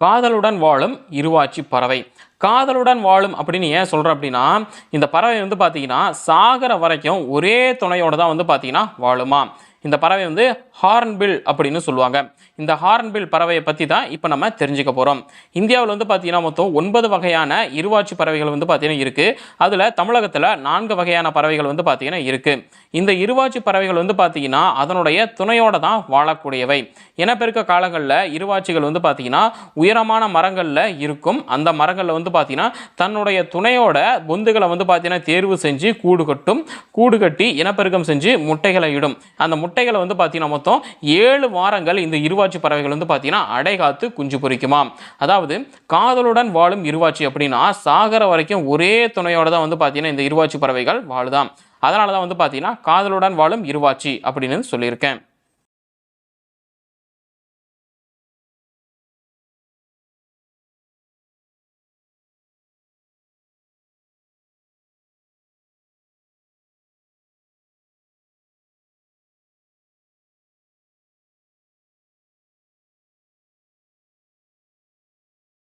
காதலுடன் வாழும் இருவாச்சி பறவை. காதலுடன் வாழும் அப்படின்னு ஏன் சொல்கிறேன் அப்படின்னா இந்த பறவை வந்து பார்த்தீங்கன்னா சாகர வரைக்கும் ஒரே துணையோடு தான் வந்து பார்த்தீங்கன்னா வாழுமா. இந்த பறவை வந்து ஹார்ன்பில் அப்படின்னு சொல்லுவாங்க. இந்த ஹார்ன்பில் பறவையை பற்றி தான் இப்போ நம்ம தெரிஞ்சுக்க போகிறோம் இந்தியாவில் வந்து பார்த்தீங்கன்னா மொத்தம் ஒன்பது வகையான இருவாச்சி பறவைகள் வந்து பார்த்தீங்கன்னா இருக்குது அதில் தமிழகத்தில் நான்கு வகையான பறவைகள் வந்து பார்த்தீங்கன்னா இருக்குது இந்த இருவாச்சி பறவைகள் வந்து பார்த்தீங்கன்னா அதனுடைய துணையோடு தான் வாழக்கூடியவை. இனப்பெருக்க காலங்களில் இருவாச்சிகள் வந்து பார்த்தீங்கன்னா உயரமான மரங்களில் இருக்கும். அந்த மரங்களில் வந்து பார்த்தீங்கன்னா தன்னுடைய துணையோட பொந்துகளை வந்து பார்த்தீங்கன்னா தேர்வு செஞ்சு கூடு கட்டும். கூடு கட்டி இனப்பெருக்கம் செஞ்சு முட்டைகளை இடும். அந்த முட்டைகளை வந்து பார்த்தீங்கன்னா மொத்தம் ஏழு வாரங்கள் இந்த இருவாச்சி பறவைகள் வந்து பார்த்தீங்கன்னா அடைகாத்து குஞ்சு பொறிக்குமா? அதாவது காதலுடன் வாழும் இருவாச்சி அப்படின்னா சாகர வரைக்கும் ஒரே துணையோட தான் வந்து பார்த்தீங்கன்னா இந்த இருவாச்சி பறவைகள் வாழுதான் அதனால தான் வந்து பார்த்தீங்கன்னா காதலுடன் வாழும் இருவாச்சி அப்படின்னு சொல்லியிருக்கேன்.